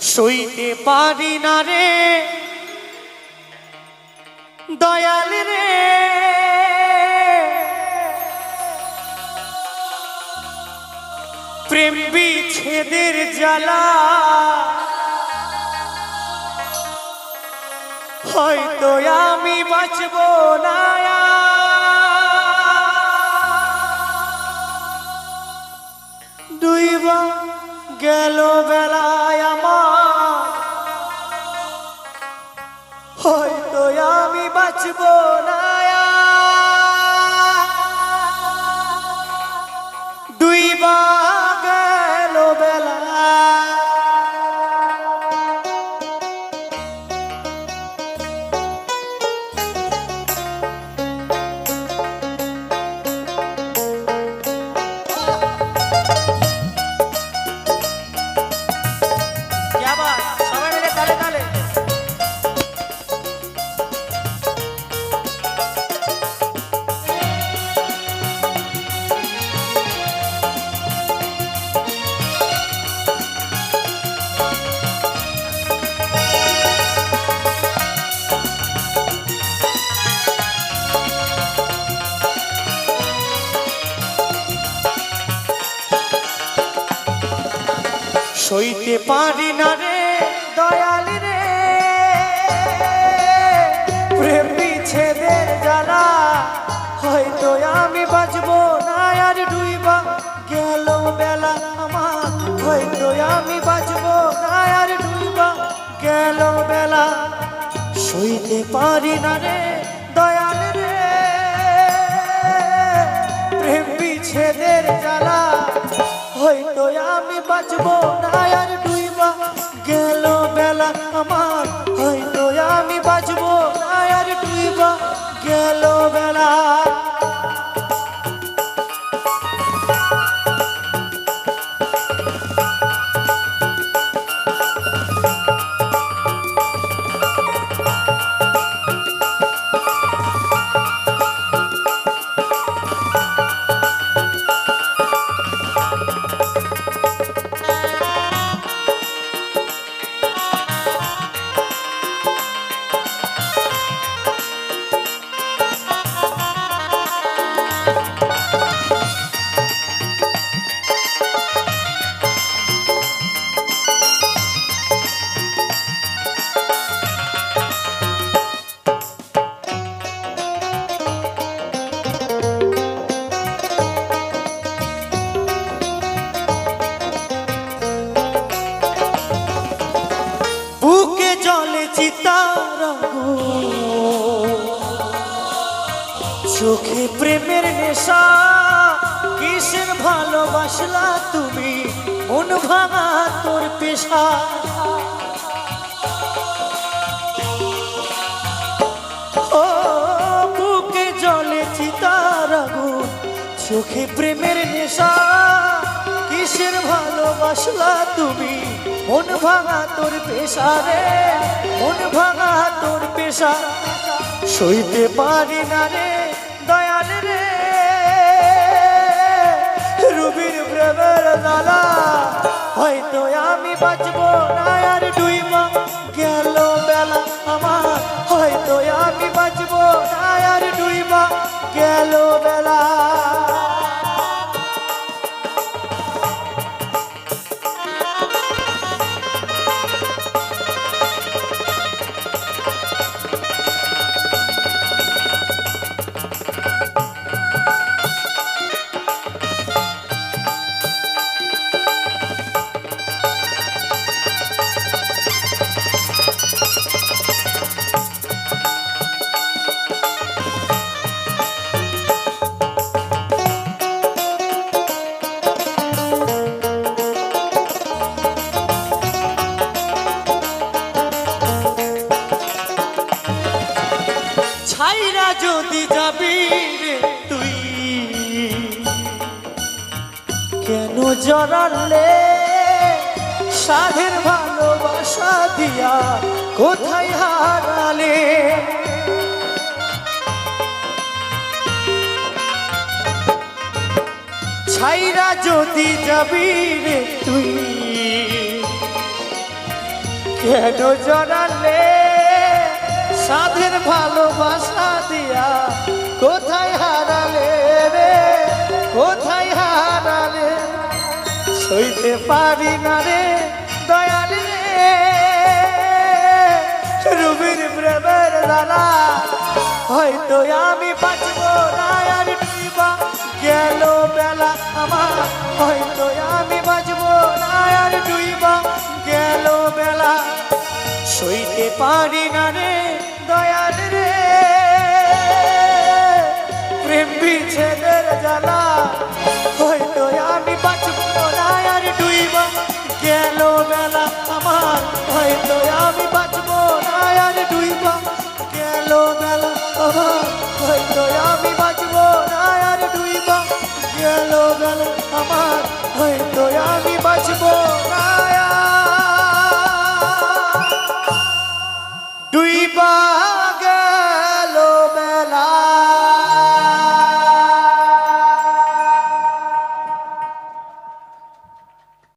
সইতে পারি না রে। দয়াল রে। প্রেম বিচ্ছেদের জ্বালা। হয়তো আমি বাঁচব না। দুইবা গেল বেলায় বাঁচব সইতে পারি না রে, দয়াল রে। প্রেম বিচ্ছেদের জ্বালা, হয়তো আমি বাঁচবো না আর ডুইবা। গেল বেলা আমার, হয়তো আমি বাঁচবো না আর ডুইবা। গেল বেলা সইতে পারি না রে, দয়াল রে। প্রেম বিচ্ছেদের জ্বালা, হয়তো আমি বাঁচবো চিতার চোখে প্রেমের নেশা, কিসের ভালোবাসলা তুমি? মন ভাঙা তোর পেশা। ও বুকে জলে চিতার আগুন চোখে প্রেমের নেশা, কিসের ভালোবাসলা তুমি? মন ভাঙা তোর পেশা রে মন ভাঙা তোর পেশা সইতে পারি না রে দয়াল রে। রুবির প্রেমের দালা হয়তো আমি বাঁচবো যদি যাবি রে তুই? কেন জড়ালে সাধের ভালোবাসা দিয়া কোথায় হারালে? ছাইরা যদি যাবি রে তুই? কেন জড়ালে? ভালোবাসা দিয়া কোথায় হারালে রে? কোথায় হারালে? সইতে পারি না রে, দয়াল রুবির প্রেমের দাদা হয়তো আমি বাঁচবো না, আর ডুইবা গেল বেলা আমার। হয়তো আমি বাঁচবো না, আর ডুইবা গেল বেলা। সইতে পারি না রে বিচ্ছেদের জ্বালা। হয়তো আমি বাঁচবো না, আর ডুইবা। গেল বেলা আমার হয়তো আমি বাঁচবো না, আর ডুইবা। গেল বেলা আমার হয়তো আমি বাঁচবো না, আর ডুইবা। গেল বেলা আমার হয়তো আমি বাঁচবো